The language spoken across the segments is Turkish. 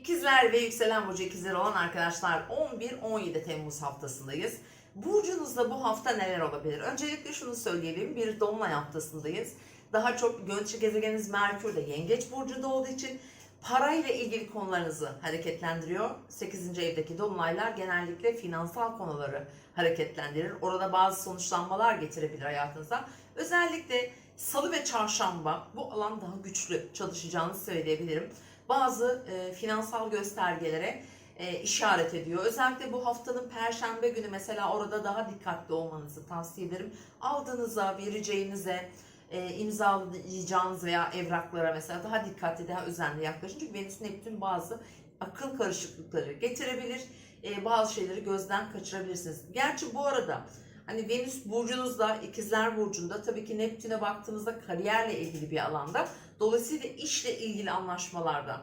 İkizler ve yükselen burcu ikizler olan arkadaşlar 11-17 Temmuz haftasındayız. Burcunuzda bu hafta neler olabilir? Öncelikle şunu söyleyelim. Bir dolunay haftasındayız. Daha çok yönetici gezegeniniz Merkür de Yengeç burcunda olduğu için parayla ilgili konularınızı hareketlendiriyor. 8. evdeki dolunaylar genellikle finansal konuları hareketlendirir. Orada bazı sonuçlanmalar getirebilir hayatınıza. Özellikle salı ve çarşamba bu alan daha güçlü çalışacağınızı söyleyebilirim. Bazı e, finansal göstergelere e, işaret ediyor. Özellikle bu haftanın perşembe günü mesela orada daha dikkatli olmanızı tavsiye ederim. Aldığınıza, vereceğinize, e, imzalayacağınız veya evraklara mesela daha dikkatli, daha özenli yaklaşın. Çünkü Venüs Neptün bazı akıl karışıklıkları getirebilir. E, bazı şeyleri gözden kaçırabilirsiniz. Gerçi bu arada hani Venüs burcunuzda, ikizler burcunda tabii ki Neptün'e baktığımızda kariyerle ilgili bir alanda. Dolayısıyla işle ilgili anlaşmalarda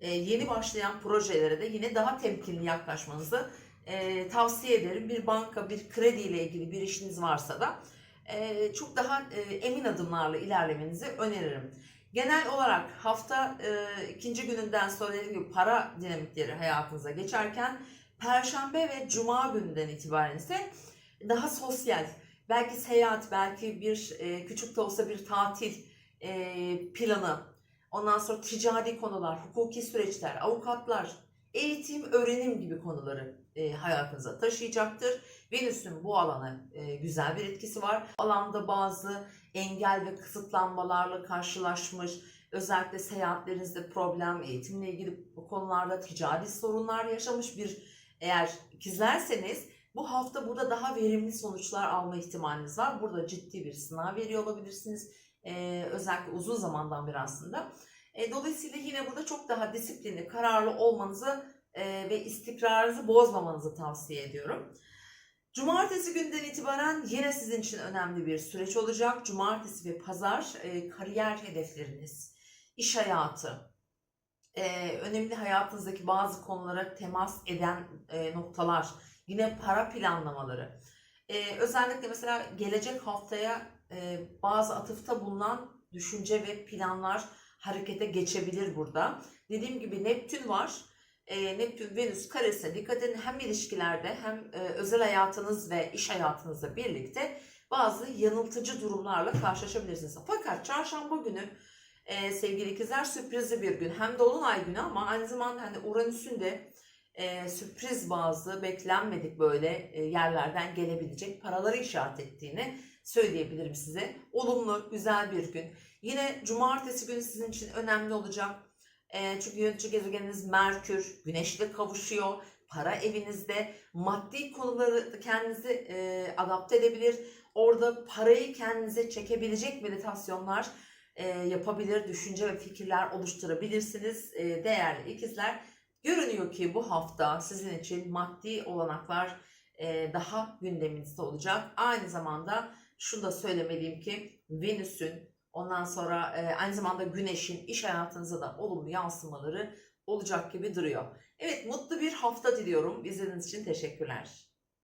e, yeni başlayan projelere de yine daha temkinli yaklaşmanızı e, tavsiye ederim. Bir banka, bir kredi ile ilgili bir işiniz varsa da e, çok daha emin adımlarla ilerlemenizi öneririm. Genel olarak hafta e, ikinci gününden sonra dediğim gibi para dinamikleri hayatınıza geçerken Perşembe ve Cuma gününden itibaren ise daha sosyal, belki seyahat, belki bir e, küçük de olsa bir tatil e, planı, ondan sonra ticari konular, hukuki süreçler, avukatlar, eğitim, öğrenim gibi konuları e, hayatınıza taşıyacaktır. Venüs'ün bu alana e, güzel bir etkisi var. Alanda bazı engel ve kısıtlanmalarla karşılaşmış, özellikle seyahatlerinizde problem, eğitimle ilgili bu konularda ticari sorunlar yaşamış bir eğer ikizlerseniz bu hafta burada daha verimli sonuçlar alma ihtimaliniz var. Burada ciddi bir sınav veriyor olabilirsiniz. Ee, özellikle uzun zamandan beri aslında. E, dolayısıyla yine burada çok daha disiplinli, kararlı olmanızı e, ve istikrarınızı bozmamanızı tavsiye ediyorum. Cumartesi günden itibaren yine sizin için önemli bir süreç olacak. Cumartesi ve pazar e, kariyer hedefleriniz, iş hayatı, e, önemli hayatınızdaki bazı konulara temas eden e, noktalar, yine para planlamaları. E, özellikle mesela gelecek haftaya e, bazı atıfta bulunan düşünce ve planlar harekete geçebilir burada. Dediğim gibi Neptün var. E, Neptün Venüs karesi dikkat edin hem ilişkilerde hem e, özel hayatınız ve iş hayatınızla birlikte bazı yanıltıcı durumlarla karşılaşabilirsiniz. Fakat çarşamba günü e, sevgili ikizler sürprizli bir gün. Hem dolunay günü ama aynı zamanda hani Uranüs'ün de e, sürpriz bazı beklenmedik böyle e, yerlerden gelebilecek paraları işaret ettiğini söyleyebilirim size. Olumlu, güzel bir gün. Yine cumartesi günü sizin için önemli olacak. E, çünkü yönetici gezegeniniz Merkür, Güneş'le kavuşuyor. Para evinizde maddi konuları kendinizi e, adapte edebilir. Orada parayı kendinize çekebilecek meditasyonlar e, yapabilir, düşünce ve fikirler oluşturabilirsiniz. E, değerli ikizler, görünüyor ki bu hafta sizin için maddi olanaklar e, daha gündeminizde olacak. Aynı zamanda şunu da söylemeliyim ki Venüs'ün ondan sonra e, aynı zamanda Güneş'in iş hayatınıza da olumlu yansımaları olacak gibi duruyor. Evet mutlu bir hafta diliyorum. İzlediğiniz için teşekkürler.